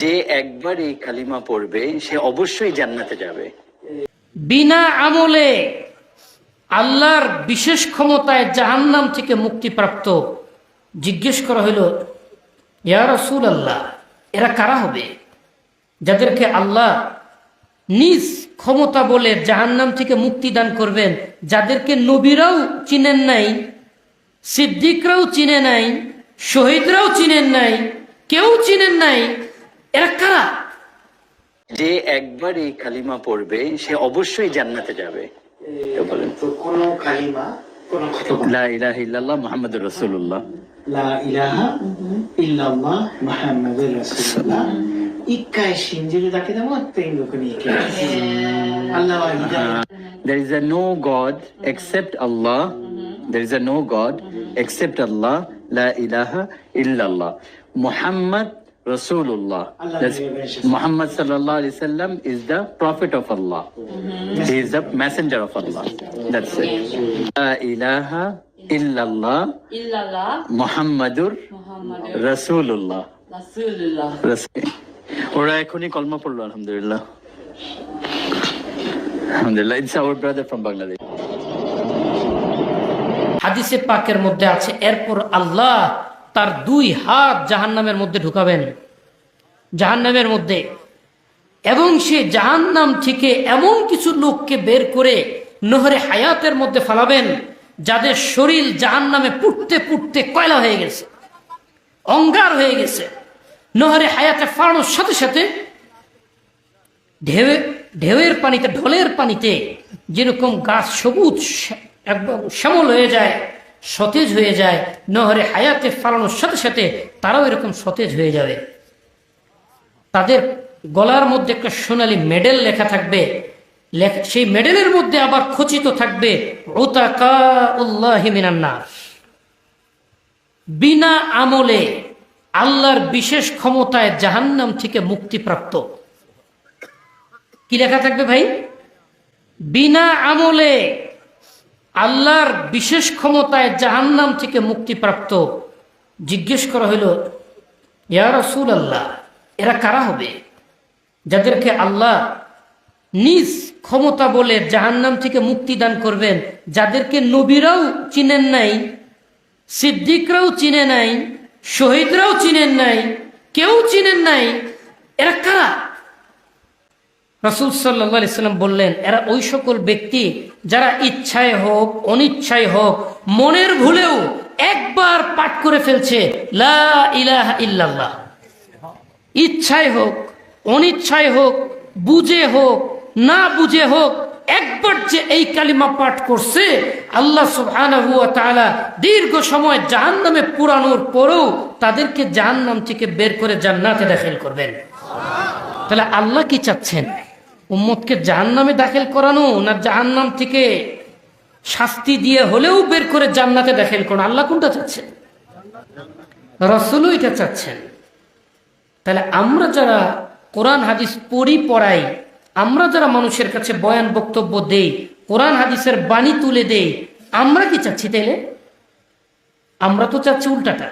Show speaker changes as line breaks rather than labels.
যে একবার এই কালিমা পড়বে, সে অবশ্যই জান্নাতে যাবে।
বিনা আমলে আল্লাহর বিশেষ ক্ষমতায় জাহান্নাম থেকে মুক্তিপ্রাপ্ত জিজ্ঞেস করা হইল, ইয়া রসুল আল্লাহ এরা কারা হবে? যাদেরকে আল্লাহ নিজ ক্ষমতা বলে জাহান্নাম থেকে মুক্তি দান করবেন, যাদেরকে নবীরাও চিনেন নাই, সিদ্দিকরাও চিনে নাই, শহীদরাও চিনেন নাই, কেউ চিনেন নাই এরা কারা?
যে একবার এই কালিমা পড়বে সে অবশ্যই জান্নাতে যাবে। তো বলেন।
কোন কালিমা
লা ইলাহা ইল্লাল্লাহ মুহাম্মাদুর রাসূলুল্লাহ।
লা ইলাহা ইল্লাল্লাহ মুহাম্মাদুর রাসূলুল্লাহ। ইক্কায় সিনজিরে দাকে দাও তেই লোকনি কে আল্লাহ
there is a no god except Allah. There is a no god except Allah. La ilaha illallah. Muhammad Rasulullah That's, Muhammad sallallahu alaihi wasallam is the prophet of Allah he is the messenger of Allah that's it la ilaha illallah
illallah
Muhammadur
Muhammadur
Rasulullah
Rasulullah.
ওরা এখনই কলমা পড়ল আলহামদুলিল্লাহ আলহামদুলিল্লাহ it's our brother from Bangladesh
হাদিসে পাকের মধ্যে আছে এরপর আল্লাহ তার দুই হাত জাহান্নামের মধ্যে ঢুকাবেন। জাহান্নামের মধ্যে। এবং সে জাহান্নাম থেকে এমন কিছু লোককে বের করে নহরে হায়াতের মধ্যে ফালাবেন, যাদের শরীর জাহান্নামে পুড়তে পুড়তে কয়লা হয়ে গেছে, অঙ্গার হয়ে গেছে। নহরে হায়াতে ফাড়ানোর সাথে সাথে ঢেউ ঢেউয়ের পানিতে, ঢোলের পানিতে যেরকম গাছ সবুজ একদম শ্যামল হয়ে যায়। সতেজ হয়ে যায়, নহরে হায়াতে ফালানোর সাথে সাথে তারাও এরকম সতেজ হয়ে যাবে। তাদের গলার মধ্যে একটা সোনালী মেডেল লেখা থাকবে। সেই মেডেলের মধ্যে আবার খচিত থাকবে বিনা আমলে আল্লাহর বিশেষ ক্ষমতায় জাহান্নাম থেকে মুক্তিপ্রাপ্ত। কি লেখা থাকবে ভাই? বিনা আমলে আল্লাহর বিশেষ ক্ষমতায় জাহান্নাম থেকে মুক্তিপ্রাপ্ত। জিজ্ঞেস করা হইল, ইয়া রসুল আল্লাহ এরা কারা হবে? যাদেরকে আল্লাহ নিজ ক্ষমতা বলে জাহান্নাম থেকে মুক্তি দান করবেন, যাদেরকে নবীরাও চিনেন নাই, সিদ্দিকরাও চিনে নাই, শহীদরাও চিনেন নাই, কেউ চিনেন নাই, এরা কারা? রসুল সাল্লাহ সাল্লাম বললেন, এরা ওই সকল ব্যক্তি যারা ইচ্ছায় হোক, অনিচ্ছায় হোক, মনের ভুলেও একবার পাঠ করে ফেলছে, লা ইল্লাল্লাহ। ইচ্ছায় হোক, অনিচ্ছায় হোক, বুঝে হোক, না বুঝে হোক, একবার যে এই কালিমা পাঠ করছে, আল্লাহ তাআলা দীর্ঘ সময় জাহান্নামে পুরানোর পরেও তাদেরকে জাহান্নাম থেকে বের করে জান্নাতে দাখিল করবেন। তাহলে আল্লাহ কি চাচ্ছেন? উম্মতকে জাহান্নামে দাখিল করানো না জাহান্নাম থেকে শাস্তি দিয়ে হলেও বের করে জান্নাতে দাখিল করানো? আল্লাহ কোনটা চাচ্ছেন? রসুলও এটা চাচ্ছেন। তাহলে আমরা যারা কোরআন, হাদিস পড়ি, পড়াই, আমরা যারা মানুষের কাছে বয়ান, বক্তব্য দেই, কোরআন, হাদিসের বাণী তুলে দেই, আমরা কি চাচ্ছি তাইলে? আমরা তো চাচ্ছি উল্টাটা।